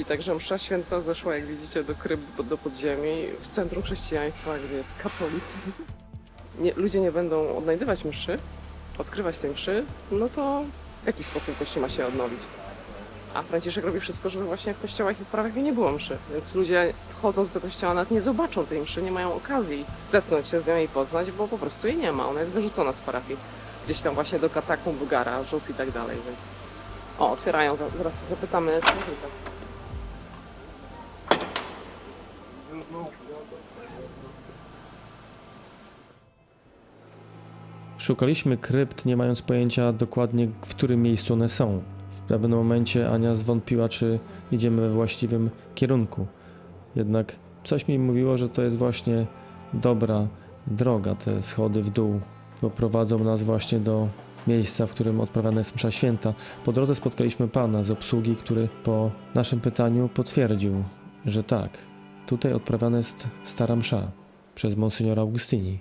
I także msza święta zeszła, jak widzicie, do krypt, do podziemi, w centrum chrześcijaństwa, gdzie jest katolicyzm. Nie, ludzie nie będą odnajdywać mszy, odkrywać tej mszy, no to w jaki sposób Kościół ma się odnowić? A Franciszek robi wszystko, żeby właśnie w kościołach i w prawach nie było mszy. Więc ludzie chodząc do kościoła nawet nie zobaczą tej mszy, nie mają okazji zetknąć się z nią i poznać, bo po prostu jej nie ma. Ona jest wyrzucona z parafii. Gdzieś tam właśnie do katakumb, garażów i tak dalej, więc... O, otwierają, zaraz zapytamy Szukaliśmy krypt, nie mając pojęcia dokładnie, w którym miejscu one są. W pewnym momencie Ania zwątpiła, czy idziemy we właściwym kierunku. Jednak coś mi mówiło, że to jest właśnie dobra droga, te schody w dół, bo prowadzą nas właśnie do miejsca, w którym odprawiana jest msza święta. Po drodze spotkaliśmy pana z obsługi, który po naszym pytaniu potwierdził, że tak, tutaj odprawiana jest stara msza przez monsignora Augustini.